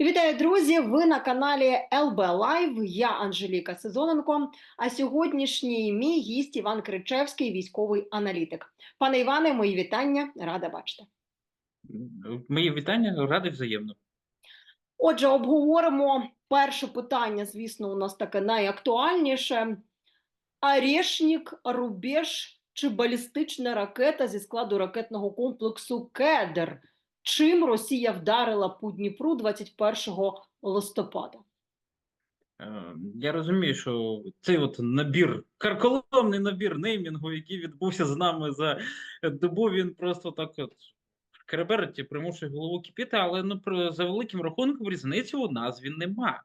Вітаю, друзі! Ви на каналі ЛБ Лайв. Я Анжеліка Сезоненко. А сьогоднішній мій гість Іван Кричевський, військовий аналітик. Пане Іване, мої вітання, рада бачити. Мої вітання, радий взаємно. Отже, обговоримо перше питання. Звісно, у нас таке найактуальніше: Орешник, рубеж чи балістична ракета зі складу ракетного комплексу Кедр. Чим Росія вдарила по Дніпру 21 листопада? Е, Я розумію, що цей от набір, карколомний набір неймінгу, який відбувся з нами за добу, він просто так от креберті примушує голову кипіти, але ну про за великим рахунком різниці у назві нема.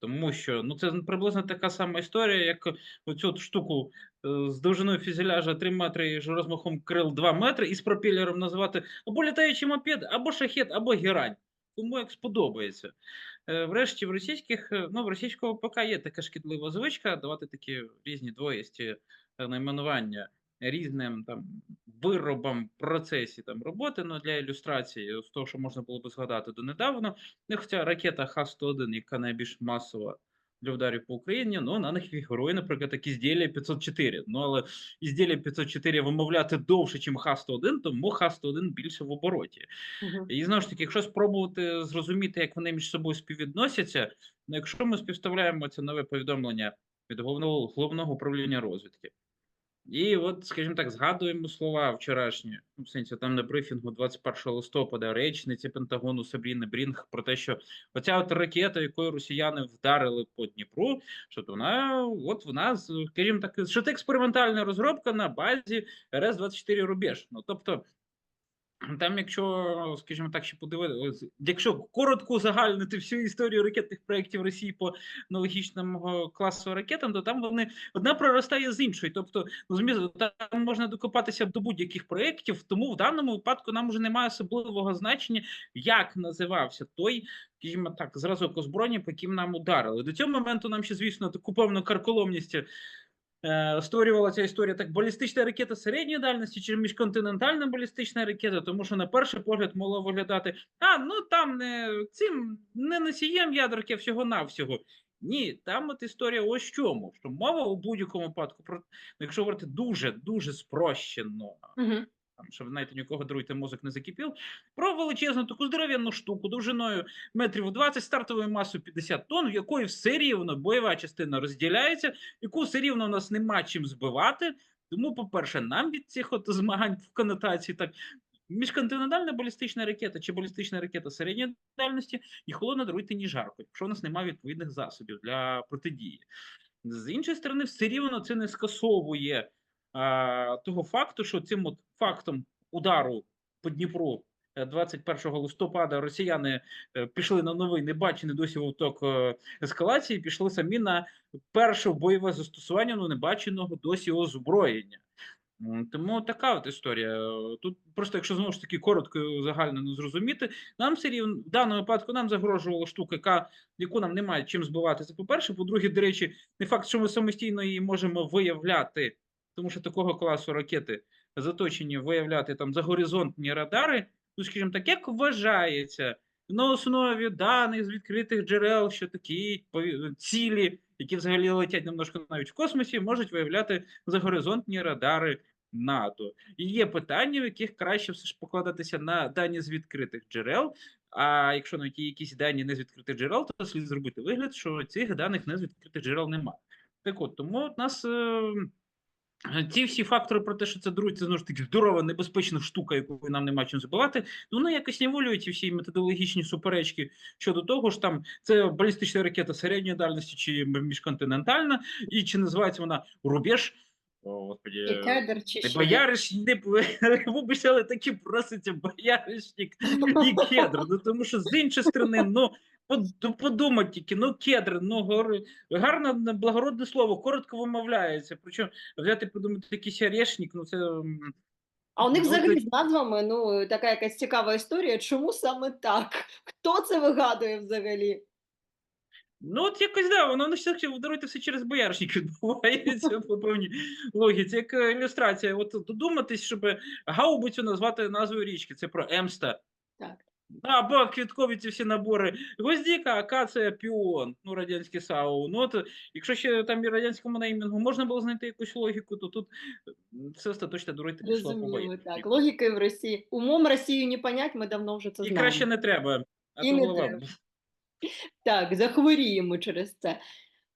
Тому що ну це приблизно така сама історія, як оцю штуку е, з довжиною фюзеляжа 3 метри і розмахом крил 2 метри, і з пропелером називати або літаючий мопед, або шахет, або герань. Кому як сподобається. Е, Врешті в російських, е, ну в російського ПК є така шкідлива звичка давати такі різні двоїсті е, найменування різним там виробам процесі там роботи. Ну для ілюстрації з того, що можна було би згадати донедавна. Ну, хоча ракета Х-101, яка найбільш масова для ударів по Україні, ну на них фігурує, наприклад, так ізділля 504. Ну але ізділля 504 вимовляти довше, ніж Х-101, тому Х-101 більше в обороті. Мгм. І знову ж таки, якщо спробувати зрозуміти, як вони між собою співвідносяться, ну якщо ми співставляємо це нове повідомлення від головного головного управління розвідки, і от, скажімо так, згадуємо слова вчорашні, ну, в сенсі там на брифінгу 21 листопада речниці Пентагону Сабріни Брінг про те, що оця от ракета, якою росіяни вдарили по Дніпру, що то вона, от вона, скажімо так, що це експериментальна розробка на базі РС-24 рубеж. Ну тобто. Там, якщо, скажімо так, ще подивитися, якщо коротко узагальнити всю історію ракетних проєктів Росії по аналогічному класу ракетам, то там вони одна проростає з іншої. Тобто, розумієте, там можна докопатися до будь-яких проєктів, тому в даному випадку нам вже немає особливого значення, як називався той, скажімо так, зразок озброєння, по яким нам ударили. До цього моменту нам ще, звісно, таку певну карколомність е, створювала ця історія так балістична ракета середньої дальності чи міжконтинентальна балістична ракета, тому що на перший погляд могло виглядати, а ну там не цим не носієм ядерки, всього навсього. Ні, там от історія ось чому, що мова у будь-якому випадку про якщо говорити дуже дуже спрощено, Мгм. Там, щоб знаєте, нікого даруйте мозок не закипів, про величезну таку здоров'яну штуку, довжиною метрів 20, стартовою масою 50 тонн, в якої все рівно бойова частина розділяється, яку все рівно у нас нема чим збивати. Тому, по-перше, нам від цих от змагань в конотації так. Міжконтинентальна балістична ракета чи балістична ракета середньої дальності і холодно даруйте ні жарко, якщо у нас немає відповідних засобів для протидії. З іншої сторони, все рівно це не скасовує того факту, що цим от фактом удару по Дніпру е, 21 листопада росіяни е, пішли на новий небачений досі вовток е, ескалації, пішли самі на перше бойове застосування ну, небаченого досі озброєння. Тому така от історія. Е, Тут просто, якщо знову ж таки коротко загально не зрозуміти, нам все рівно в даному випадку нам загрожувала штука, яка яку нам немає чим збивати. Це по-перше. По-друге, до речі, не факт, що ми самостійно її можемо виявляти, тому що такого класу ракети заточені виявляти там загоризонтні радари. Ну, скажімо так, як вважається на основі даних з відкритих джерел, що такі цілі, які взагалі летять немножко навіть в космосі, можуть виявляти загоризонтні радари НАТО. І є питання, в яких краще все ж покладатися на дані з відкритих джерел. А якщо навіть є якісь дані не з відкритих джерел, то слід зробити вигляд, що цих даних не з відкритих джерел немає. Так от, тому от нас. Е ці всі фактори про те, що це друзі, це знову ж таки здорова, небезпечна штука, яку нам нема чим забивати, ну вони якось ніволюють ці всі методологічні суперечки щодо того, що там це балістична ракета середньої дальності чи міжконтинентальна, і чи називається вона рубеж. О, І Кедр чи не що? бояришник, вибачте, але таки проситься бояришник і кедр. Ну тому що з іншої сторони, ну под- подумать тільки, ну кедр, ну гор- гарне благородне слово, коротко вимовляється. Причому взяти подумати якийсь орешник, ну це. А у них взагалі з назвами ну така якась цікава історія. Чому саме так? Хто це вигадує взагалі? Ну, от якось да, воно не все даруйте все через бояришник відбувається по певній логіці. Як е, ілюстрація, от додуматись, щоб гаубицю назвати назвою річки. Це про Емста. Так. Або квіткові ці всі набори. Гвоздіка, акація, піон, ну, радянський САУ. Ну, от, якщо ще там і радянському неймінгу можна було знайти якусь логіку, то тут все остаточно дурити пішло по боку. так. Логіки в Росії. Умом Росію не понять, ми давно вже це І краще не треба. А І то не голова. треба. Так, захворіємо через це.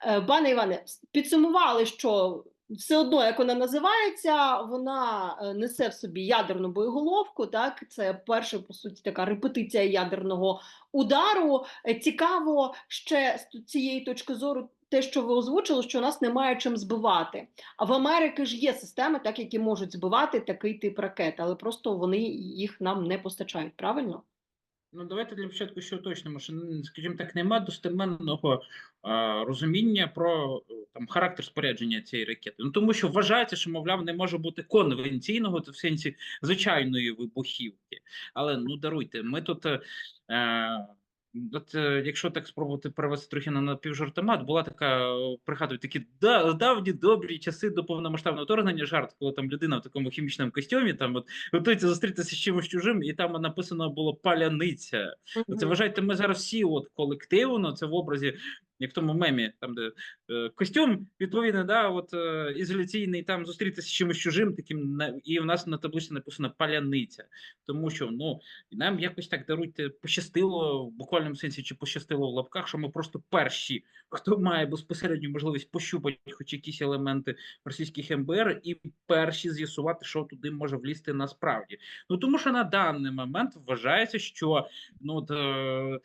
Е, Пане Іване, підсумували, що все одно, як вона називається, вона е, несе в собі ядерну боєголовку. Так, це перша по суті така репетиція ядерного удару. Е, Цікаво ще з цієї точки зору. Те, що ви озвучили, що нас немає чим збивати. А в Америки ж є системи, так які можуть збивати такий тип ракет, але просто вони їх нам не постачають. Правильно? Ну, давайте для початку ще уточнимо, що, скажімо так, немає достеменного а, розуміння про е, там характер спорядження цієї ракети. Ну тому що вважається, що мовляв не може бути конвенційного, це в сенсі звичайної вибухівки. Але ну даруйте, ми тут. е, Е, От, е, якщо так спробувати перевести трохи на напівжартомат, була така, е, пригадую, такі давні добрі часи до повномасштабного вторгнення жарт, коли там людина в такому хімічному костюмі там от готується зустрітися з чимось чужим, і там написано було паляниця. Це вважайте, ми зараз всі от колективно, це в образі, як в тому мемі, там де е, костюм відповідно, да, от е, ізоляційний, там зустрітися з чимось чужим, таким і в нас на таблиці написано паляниця. Тому що ну нам якось так даруйте пощастило в буквальному сенсі, чи пощастило в лапках, що ми просто перші, хто має безпосередню можливість пощупати хоч якісь елементи російських МБР, і перші з'ясувати, що туди може влізти насправді. Ну тому що на даний момент вважається, що ну от, е,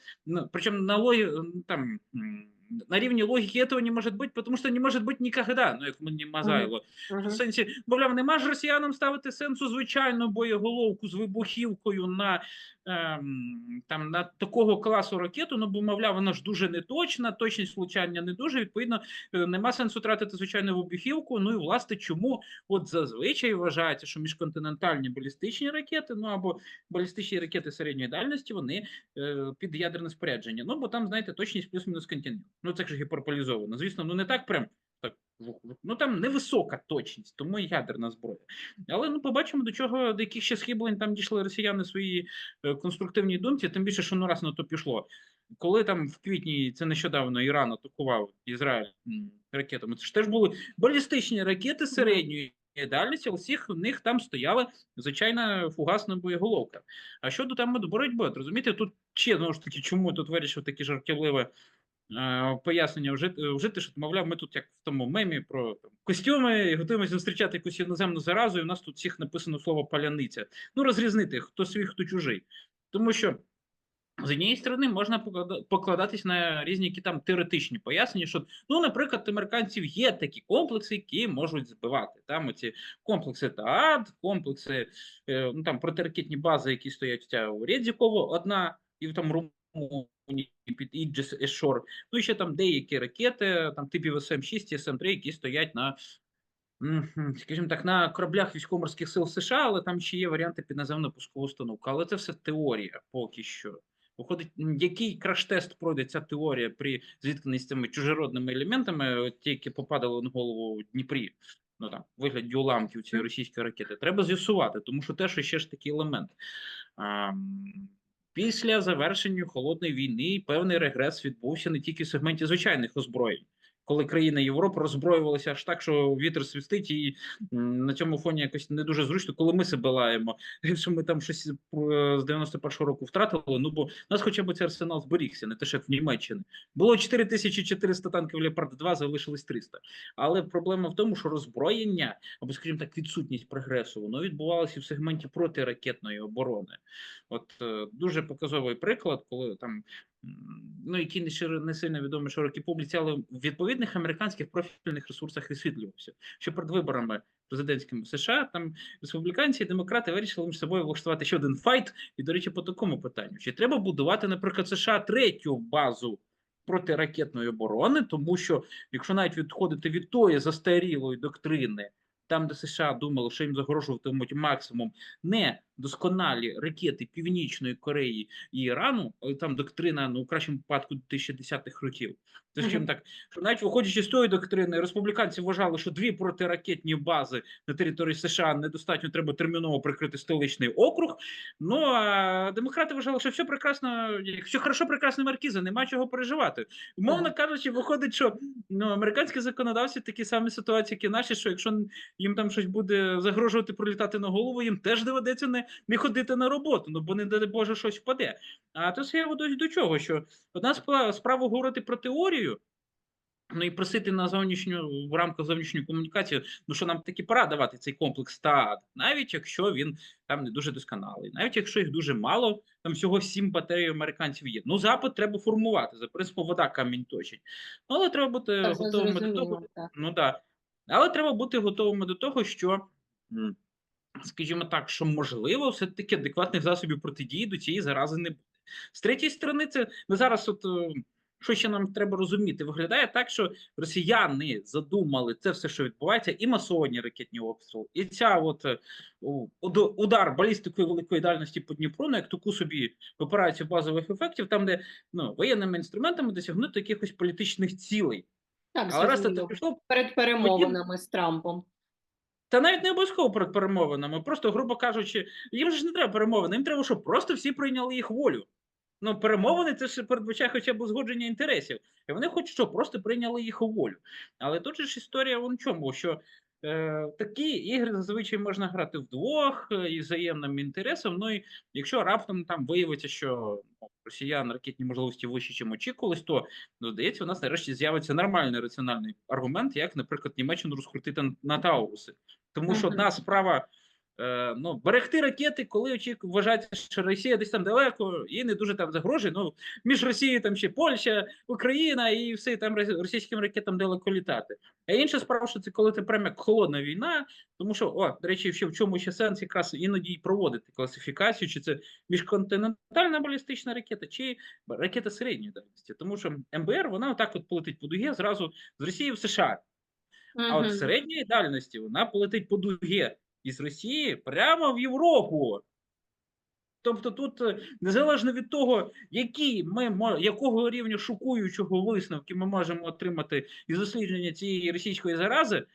причому на логі, там. На рівні логіки этого не може бути, тому що не може бути ніколи, ну як мені Мазайло. Мгм. В сенсі, мовляв, нема ж росіянам ставити сенсу звичайну боєголовку з вибухівкою на, ем, там, на такого класу ракету, ну бо, мовляв, вона ж дуже неточна, точність влучання не дуже, відповідно, е, нема сенсу тратити звичайну вибухівку. Ну і власне, чому от зазвичай вважається, що міжконтинентальні балістичні ракети, ну або балістичні ракети середньої дальності, вони е, під ядерне спорядження. Ну, бо там, знаєте, точність плюс-мінус континент. Ну це ж гіперполізовано. Звісно, ну не так прям так, ну там невисока точність, тому і ядерна зброя. Але ну побачимо, до чого до яких ще схиблень там дійшли росіяни свої е, конструктивні думці, тим більше, що ну раз на то пішло. Коли там в квітні це нещодавно Іран атакував Ізраїль ракетами, це ж теж були балістичні ракети середньої. Дальності, у всіх в них там стояла звичайна фугасна боєголовка. А щодо там боротьби, от розумієте, тут ще знову ж таки, чому тут вирішив таке жартівливе пояснення вжити, вжити, що мовляв, ми тут як в тому мемі про там, костюми і готуємося зустрічати якусь іноземну заразу, і в нас тут всіх написано слово паляниця. Ну, розрізнити, хто свій, хто чужий. Тому що. З однієї сторони можна покладатись на різні які там теоретичні пояснення, що ну, наприклад, американців є такі комплекси, які можуть збивати. Там оці комплекси ТААД, комплекси, е, ну там протиракетні бази, які стоять у Редзіково, одна і там Іджес Ешор. Ну і ще там деякі ракети, там типів СМ-6 і СМ-3, які стоять на. Скажімо так, на кораблях військово-морських сил США, але там ще є варіанти під наземну пускову установку. Але це все теорія поки що. Виходить, який краш-тест пройде ця теорія при зіткненні з цими чужеродними елементами, ті, які попадали на голову Дніпрі, ну там, вигляді уламків цієї російської ракети, треба з'ясувати, тому що теж ще ж такий елемент. А, після завершення холодної війни певний регрес відбувся не тільки в сегменті звичайних озброєнь. Коли країни Європи роззброювалися аж так, що вітер свистить, і на цьому фоні якось не дуже зручно, коли ми себе лаємо. Що ми там щось е, з 91-го року втратили. Ну бо у нас хоча б цей арсенал зберігся, не те, що як в Німеччині. Було 4400 танків Леопард 2, залишилось 300. Але проблема в тому, що роззброєння, або, скажімо так, відсутність прогресу, воно відбувалося в сегменті протиракетної оборони. От е, дуже показовий приклад, коли там ну який не широ не сильно відомий широкій публіці, але в відповідних американських профільних ресурсах висвітлювався, що перед виборами президентськими США там республіканці і демократи вирішили між собою влаштувати ще один файт. І, до речі, по такому питанню: чи треба будувати, наприклад, США третю базу протиракетної оборони, тому що якщо навіть відходити від тої застарілої доктрини. Там, де США думали, що їм загрожуватимуть максимум не досконалі ракети Північної Кореї і Ірану, там доктрина, ну, у кращому випадку 2010-х років. Чим так, що навіть виходячи з тої доктрини, республіканці вважали, що дві протиракетні бази на території США недостатньо треба терміново прикрити столичний округ. Ну а демократи вважали, що все прекрасно, все хорошо, прекрасно маркіза, нема чого переживати. Умовно кажучи, виходить, що ну, американські законодавці такі самі ситуації, як і наші, що якщо їм там щось буде загрожувати пролітати на голову, їм теж доведеться не, не ходити на роботу, ну бо не дай Боже щось впаде. А то це я веду до чого, що одна справа говорити про теорію. Ну і просити на зовнішню в рамках зовнішньої комунікації, ну що нам таки пора давати цей комплекс ТААД, навіть якщо він там не дуже досконалий, навіть якщо їх дуже мало, там всього сім батарей американців є. Ну запит треба формувати за принципом вода камінь точить. Ну але треба бути Так, готовими до того. так. Ну да. Але треба бути готовими до того, що, скажімо так, що можливо, все-таки адекватних засобів протидії до цієї зарази не буде. З третьої сторони, це ми зараз, от що ще нам треба розуміти, виглядає так, що росіяни задумали це все, що відбувається, і масовані ракетні обстріли, і ця от е, удар балістикою великої дальності по Дніпру, на як таку собі операцію базових ефектів, там, де ну, воєнними інструментами досягнути якихось політичних цілей. Так, Але раз це пішло, перед перемовинами з Трампом. Та навіть не обов'язково перед перемовинами, просто, грубо кажучи, їм же ж не треба перемовини, їм треба, щоб просто всі прийняли їх волю. Ну, перемовини це ж передбачає хоча б узгодження інтересів. І вони хочуть, щоб просто прийняли їх у волю. Але тут же ж історія вон чому, що е, такі ігри зазвичай можна грати вдвох е, із взаємним інтересом. Ну і якщо раптом там виявиться, що ну, росіян ракетні можливості вищі, ніж очікувалось, то ну, здається, у нас нарешті з'явиться нормальний раціональний аргумент, як, наприклад, Німеччину розкрутити на Тауруси. Тому що одна справа е, ну, берегти ракети, коли очік... вважається, що Росія десь там далеко і не дуже там загрожує. Ну, між Росією там ще Польща, Україна і все там російським ракетам далеко літати. А інша справа, що це коли це прямо як холодна війна, тому що, о, до речі, ще в чому ще сенс якраз іноді й проводити класифікацію, чи це міжконтинентальна балістична ракета, чи ракета середньої дальності. Тому що МБР вона отак от полетить по дугі зразу з Росії в США. А от середньої дальності вона полетить по дугі із Росії прямо в Європу. Тобто тут е, незалежно від того, які ми якого рівня шокуючого висновки ми можемо отримати із дослідження цієї російської зарази,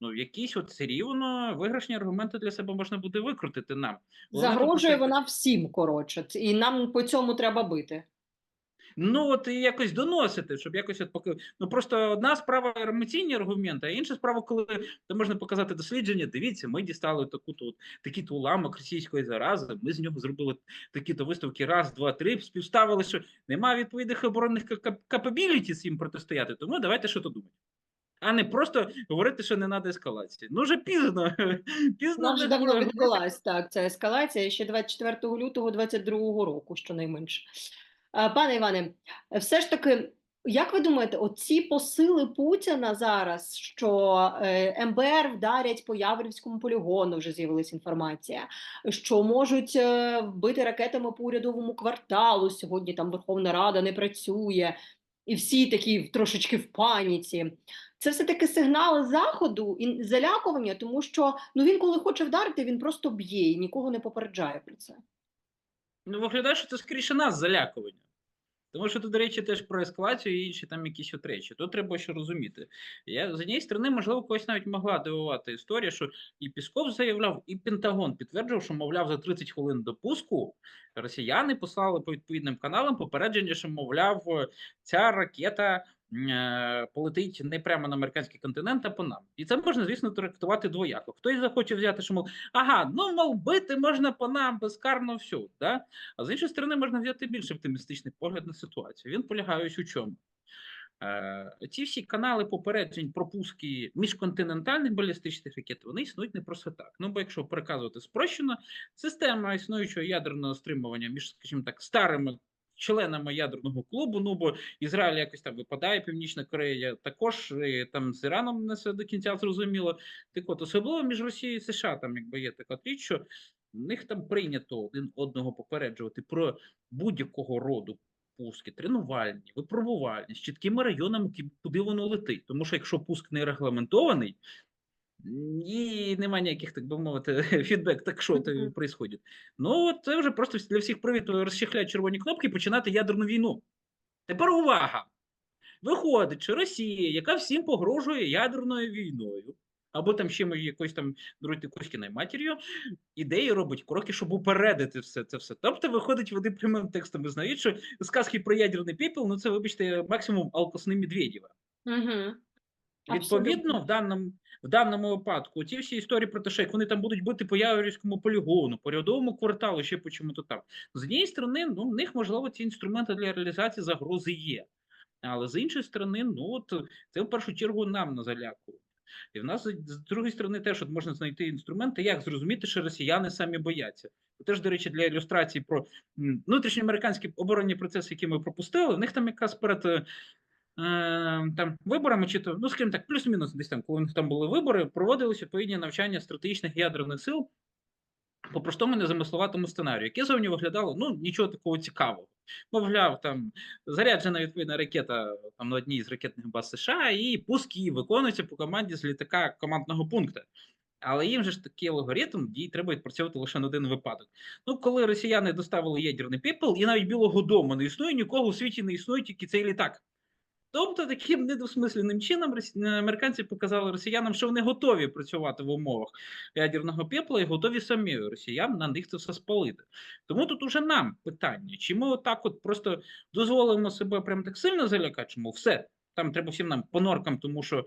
ну якісь от все рівно виграшні аргументи для себе можна буде викрутити нам. Загрожує вона всім, коротше, і нам по цьому треба бити. Ну от і якось доносити, щоб якось от поки ну просто одна справа емоційні аргументи, а інша справа, коли де можна показати дослідження. Дивіться, ми дістали таку то такий то уламок російської зарази. Ми з нього зробили такі то виставки. Раз, два, три. Співставили, що немає відповідних оборонних капабілітіс їм протистояти. Тому давайте що то думати. А не просто говорити, що не треба ескалації. Ну вже пізно. Пізно вже давно відбулась так, ця ескалація ще 24 лютого 22 року, щонайменше. А, Пане Іване, все ж таки, як ви думаєте, оці посили Путіна зараз, що е, МБР вдарять по Яворівському полігону, вже з'явилася інформація, що можуть е, вбити ракетами по урядовому кварталу. Сьогодні там Верховна Рада не працює, і всі такі трошечки в паніці. Це все таки сигнали заходу і залякування, тому що ну він, коли хоче вдарити, він просто б'є і нікого не попереджає про це. Ну, виглядає, що це скоріше нас залякування. Тому що тут, до речі, теж про ескалацію і інші там якісь от речі. Тут треба ще розуміти. Я з однієї сторони, можливо, когось навіть могла дивувати історія, що і Пісков заявляв, і Пентагон підтверджував, що, мовляв, за 30 хвилин до пуску росіяни послали по відповідним каналам попередження, що, мовляв, ця ракета полетить не прямо на американський континент, а по нам. І це можна, звісно, трактувати двояко. Хтось захоче взяти, що мов, ага, ну мов бити можна по нам безкарно все. Да? А з іншої сторони, можна взяти більш оптимістичний погляд на ситуацію. Він полягає у чому. Е, ці всі канали попереджень про пуски міжконтинентальних балістичних ракет, вони існують не просто так. Ну, бо якщо переказувати спрощено, система існуючого ядерного стримування між, скажімо так, старими членами ядерного клубу, ну бо Ізраїль якось там випадає, Північна Корея також і, там з Іраном не все до кінця зрозуміло. Так от, особливо між Росією і США там якби є така річ, що в них там прийнято один одного попереджувати про будь-якого роду пуски, тренувальні, випробувальні, з чіткими районами, куди воно летить. Тому що якщо пуск не регламентований, І немає ніяких, так би мовити, фідбек, так що це відбувається. Ну, от це вже просто для всіх привід розчехляти червоні кнопки і починати ядерну війну. Тепер увага! Виходить, що Росія, яка всім погрожує ядерною війною, або там ще може якоюсь там друзі Кузькіною матір'ю, ідеї робить кроки, щоб упередити все це все. Тобто, виходить, вони прямим текстом визнають, що сказки про ядерний пепел, ну це, вибачте, максимум Алкосни Медведєва. Угу. Відповідно, в даному, в даному випадку ці всі історії про те, що як вони там будуть бити по Яворівському полігону, по рядовому кварталу, ще по чому-то там. З однієї сторони, ну, в них, можливо, ці інструменти для реалізації загрози є. Але з іншої сторони, ну от це в першу чергу нам на залякування. І в нас з другої сторони теж от можна знайти інструменти, як зрозуміти, що росіяни самі бояться. Теж, до речі, для ілюстрації про внутрішньоамериканські оборонні процеси, які ми пропустили, в них там якраз перед е, там виборами, чи то, ну скажімо так, плюс-мінус десь там, коли там були вибори, проводились відповідні навчання стратегічних ядерних сил по простому незамисловатому сценарію, яке зовні виглядало ну нічого такого цікавого. Мовляв, там заряджена відповідна ракета там на одній з ракетних баз США, і пуск її виконується по команді з літака командного пункту. Але їм же ж такий алгоритм дій треба відпрацьовувати лише на один випадок. Ну, коли росіяни доставили ядерний пепел, і навіть Білого Дому не існує, нікого у світі не існує, тільки цей літак. Тобто, таким недосмисленим чином американці показали росіянам, що вони готові працювати в умовах ядерного пепла і готові самі росіян на них це все спалити. Тому тут уже нам питання, чи ми отак от просто дозволимо себе прям так сильно залякати, чому все, там треба всім нам по норкам, тому що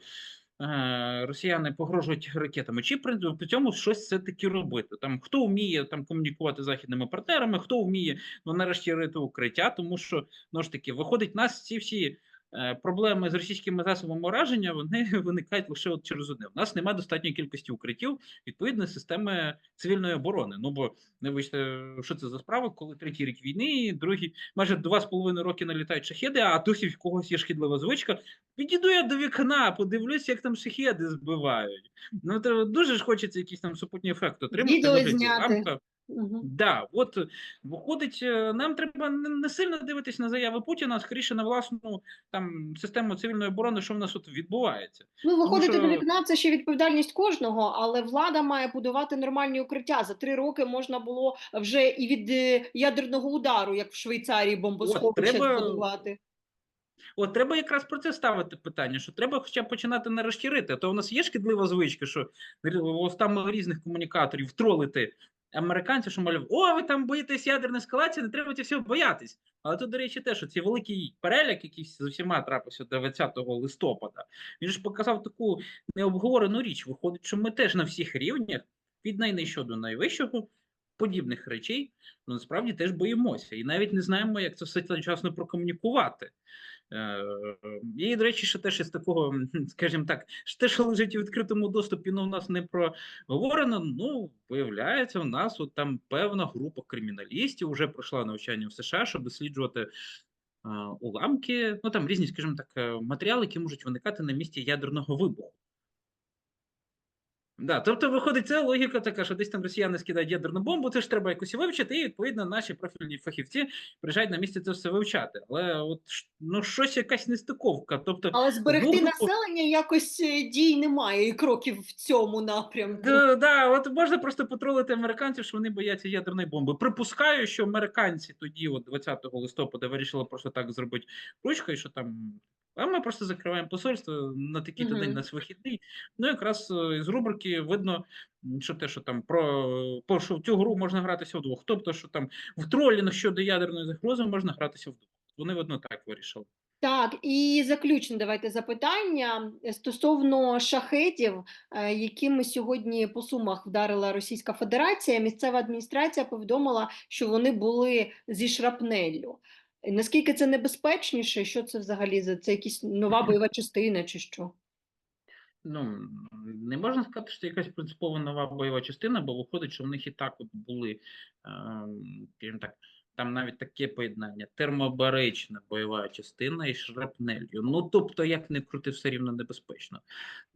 е, росіяни погрожують ракетами, чи при, цьому щось все-таки робити. Там Хто вміє там комунікувати з західними партнерами, хто вміє ну, нарешті рити укриття, тому що ну ж таки виходить нас ці всі. Е, проблеми з російськими засобами ураження вони виникають лише от через одне. У нас немає достатньої кількості укриттів відповідної системи цивільної оборони. Ну бо не вичте, що це за справа, коли третій рік війни, другий майже два з половиною роки налітають шахеди, а тут в когось є шкідлива звичка. Підійду я до вікна, подивлюсь, як там шахеди збивають. Ну то дуже ж хочеться якийсь там супутній ефект отримати. Відео зняти. Угу. Да, от виходить, нам треба не сильно дивитись на заяви Путіна, а скоріше на власну там систему цивільної оборони, що в нас тут відбувається. Ну, виходити що... до вікна це ще відповідальність кожного, але влада має будувати нормальні укриття. За три роки можна було вже і від ядерного удару, як в Швейцарії, бомбосховище треба... збудувати. От треба якраз про це ставити питання, що треба хоча б починати не розширити. А то у нас є шкідлива звичка, що устами різних комунікаторів тролити американців, що мовляв, о, ви там боїтесь ядерної ескалації, не треба всього боятись. Але тут, до речі, те, що цей великий переляк, який з усіма трапився 20 листопада, він ж показав таку необговорену річ. Виходить, що ми теж на всіх рівнях, від найнижчого до найвищого, подібних речей, ну насправді теж боїмося. І навіть не знаємо, як це все вчасно прокомунікувати. Е, і, до речі, ще теж із такого, скажімо так, те, що лежить у відкритому доступі, ну, в нас не проговорено. Ну, виявляється, у нас от там певна група криміналістів вже пройшла навчання в США, щоб досліджувати уламки, ну там різні, скажімо так, е, матеріали, які можуть виникати на місці ядерного вибуху. Да, тобто, виходить, це логіка така, що десь там росіяни скидають ядерну бомбу, це ж треба якось вивчити, і відповідно наші профільні фахівці приїжджають на місце це все вивчати. Але от ну щось якась нестиковка. Тобто, але зберегти глупо... населення якось е, дій немає і кроків в цьому напрямку. Да, да, от можна просто потролити американців, що вони бояться ядерної бомби. Припускаю, що американці тоді, от 20 листопада, вирішили просто так зробити ручкою, що там а ми просто закриваємо посольство на такий-то Мгм. день нас вихідний. Ну, якраз е, з рубрики видно, що те, що там про, про що в цю гру можна гратися вдвох. Тобто, що там в тролінг щодо ядерної загрози можна гратися вдвох. Вони видно так вирішили. Так, і заключне давайте запитання е, стосовно шахетів, е, якими сьогодні по сумах вдарила Російська Федерація. Місцева адміністрація повідомила, що вони були зі шрапнеллю. Наскільки це небезпечніше? Що це взагалі за це якась нова бойова частина, чи що? Ну не можна сказати, що це якась принципово нова бойова частина, бо виходить, що в них і так от були, скажімо так. Там навіть таке поєднання: термобарична бойова частина і шрапнелью. Ну тобто, як не крути, все рівно небезпечно.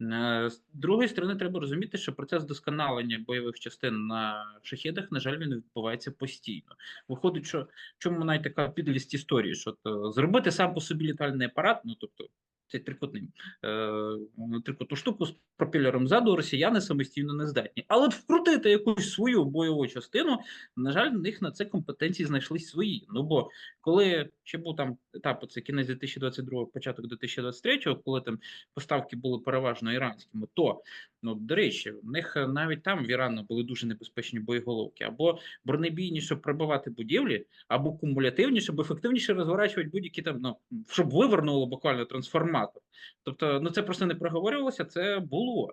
Е, з другої сторони, треба розуміти, що процес досконалення бойових частин на шахедах, на жаль, він відбувається постійно. Виходить, що в чому навіть така підлість історії, що то зробити сам по собі літальний апарат, ну тобто цей трикутний, е, трикутну штуку з пропелером ззаду росіяни самостійно не здатні. Але вкрутити якусь свою бойову частину, на жаль, в них на це компетенції знайшлись свої. Ну бо коли ще був там етап, це кінець 2022, початок 2023, коли там поставки були переважно іранськими, то ну до речі, в них навіть там в Ірану були дуже небезпечні боєголовки, або бронебійні, щоб пробивати будівлі, або кумулятивні, щоб ефективніше розворачувати будь-які там, ну щоб вивернуло буквально трансформатор. Тобто, ну це просто не проговорювалося, це було.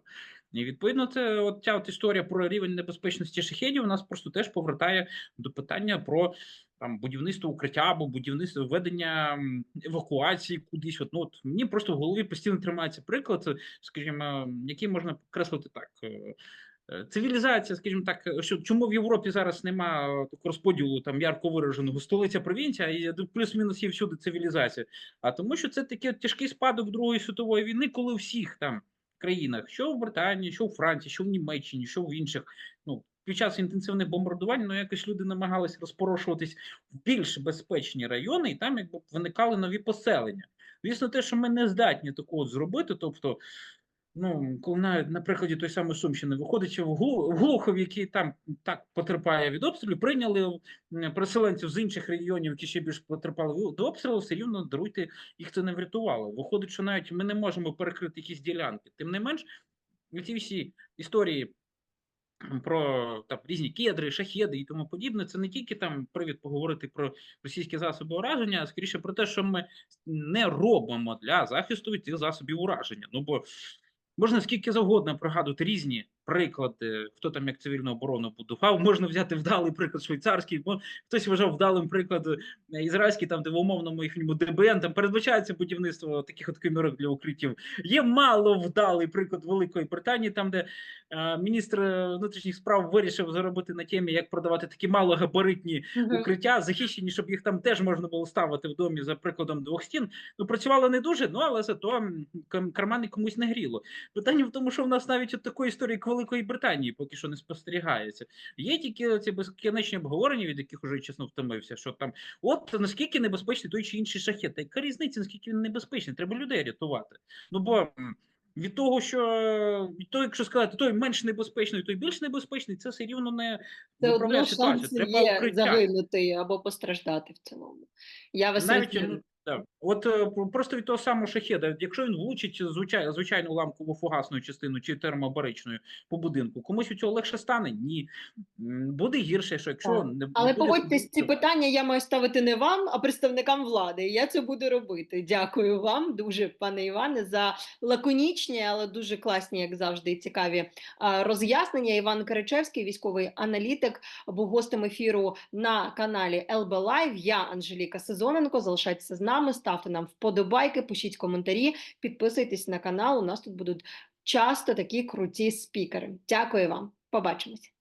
І відповідно, це от ця от історія про рівень небезпечності шахедів нас просто теж повертає до питання про там будівництво укриття або будівництво введення евакуації кудись. От, ну, от мені просто в голові постійно тримається приклад, скажімо, який можна підкреслити так. Е, е, Цивілізація, скажімо так, е, що чому в Європі зараз немає такого розподілу там ярко вираженого столиця провінція, і плюс-мінус є всюди цивілізація. А тому, що це такий тяжкий спадок Другої світової війни, коли всіх там країнах, що в Британії, що в Франції, що в Німеччині, що в інших, ну під час інтенсивних бомбардувань, ну якось люди намагалися розпорошуватись в більш безпечні райони, і там якби виникали нові поселення. Звісно, те, що ми не здатні такого зробити, тобто. Ну, коли на, на прикладі той самої Сумщини виходить, що в Глу- в Глухов, який там так потерпає від обстрілів, прийняли переселенців з інших регіонів, які ще більш потерпали від обстрілу, все рівно даруйте, їх це не врятувало. Виходить, що навіть ми не можемо перекрити якісь ділянки. Тим не менш, ці всі історії про там різні кедри, шахеди і тому подібне, це не тільки там привід поговорити про російські засоби ураження, а скоріше про те, що ми не робимо для захисту від цих засобів ураження. Ну бо можна скільки завгодно пригадувати різні приклади, хто там як цивільну оборону будував. Можна взяти вдалий приклад швейцарський, бо хтось вважав вдалим приклад е, ізраїльський, там де в умовному їхньому ДБН там передбачається будівництво таких от камерок для укриттів. Є мало вдалий приклад Великої Британії, там де е, міністр е, внутрішніх справ вирішив заробити на темі, як продавати такі малогабаритні укриття, захищені, щоб їх там теж можна було ставити в домі за прикладом двох стін. Ну працювало не дуже, ну але зато кармани комусь не гріло. Питання в тому, що в нас навіть от такої історії, як Великої Британії, поки що не спостерігається. Є тільки ці безкінечні обговорення, від яких уже чесно втомився, що там от наскільки небезпечний той чи інший шахет. Та яка різниця, наскільки він небезпечний? Треба людей рятувати. Ну бо. Від того, що від того, якщо сказати, той менш небезпечний, той більш небезпечний, це все рівно не Це одно ситуацію. Треба є укриття. загинути або постраждати в цілому. Я вас Навіть так. От е, просто від того самого шахеда, якщо він влучить звичай, звичайну ламкову фугасну частину чи термобаричною по будинку, комусь у цього легше стане? Ні. Буде гірше, що якщо Так. не Але буде погодьтесь, ці питання я маю ставити не вам, а представникам влади. Я це буду робити. Дякую вам дуже, пане Іване, за лаконічні, але дуже класні, як завжди, цікаві роз'яснення. Іван Киричевський, військовий аналітик, був гостем ефіру на каналі ЛБ Лайв. Я Анжеліка Сезоненко. Залишайтеся з нами, ставте нам вподобайки, пишіть коментарі, підписуйтесь на канал. У нас тут будуть часто такі круті спікери. Дякую вам. Побачимось.